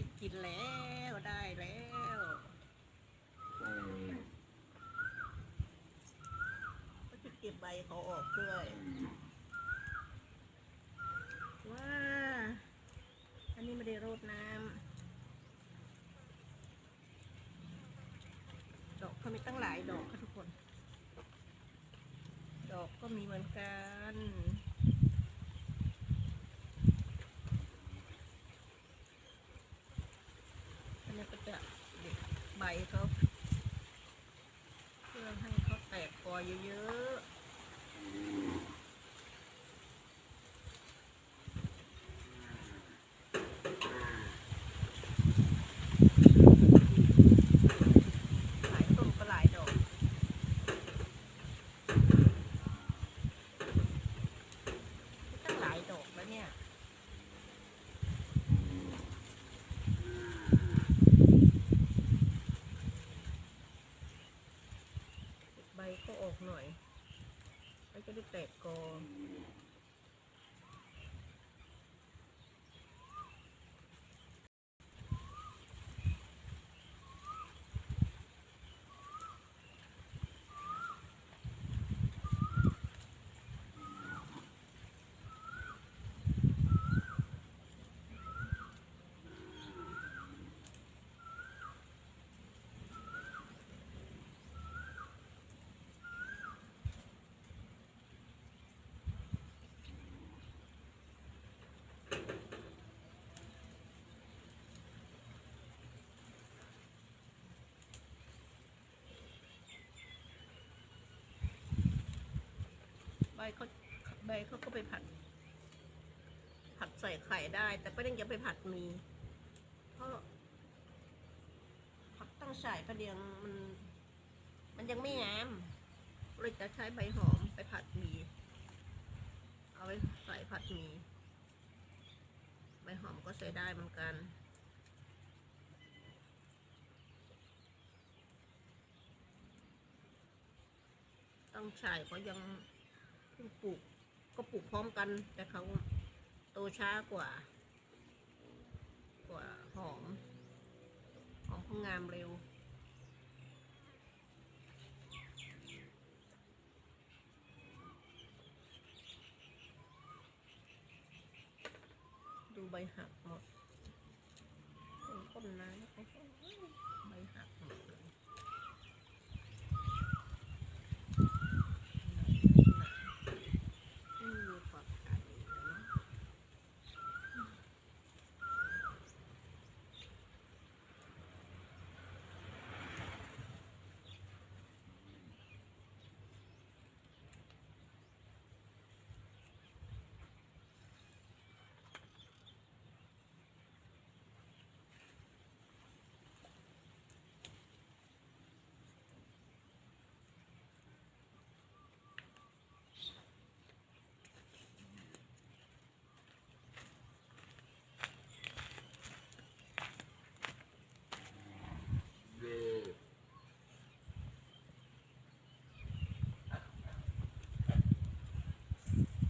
ดอกให้กินแล้วได้แล้วเออก็จะเก็บใบเขาออกด้วยว้าอันนี้ไม่ได้รดน้ำดอกเขามีตั้งหลายดอกค่ะทุกคน ดอกก็มีเหมือนกันอันนี้ก็จะเด็ด ใบเขาเพื่อให้เขาแตกกอเยอะๆ หลายต้นก็หลายดอก ตั้งหลายดอกแล้วเนี่ย ใบ ก็ออกหน่อยแล้วจะได้แตกกอ ใบเขา ใบเขาก็ไปผัด ผัดใส่ไข่ได้ แต่ประเด็นจะไปผัดหมีเพราะผักตั้งฉายประเดียงมัน มันยังไม่งามเลยจะใช้ใบหอมไปผัดหมีเอาไปใส่ผัดหมีใบหอมก็ใส่ได้เหมือนกันต้องฉายก็ยังปลูก ก็ปลูกพร้อมกัน แต่เขาโตช้ากว่า กว่าหอม หอมเขางามเร็ว ดูใบหักหมด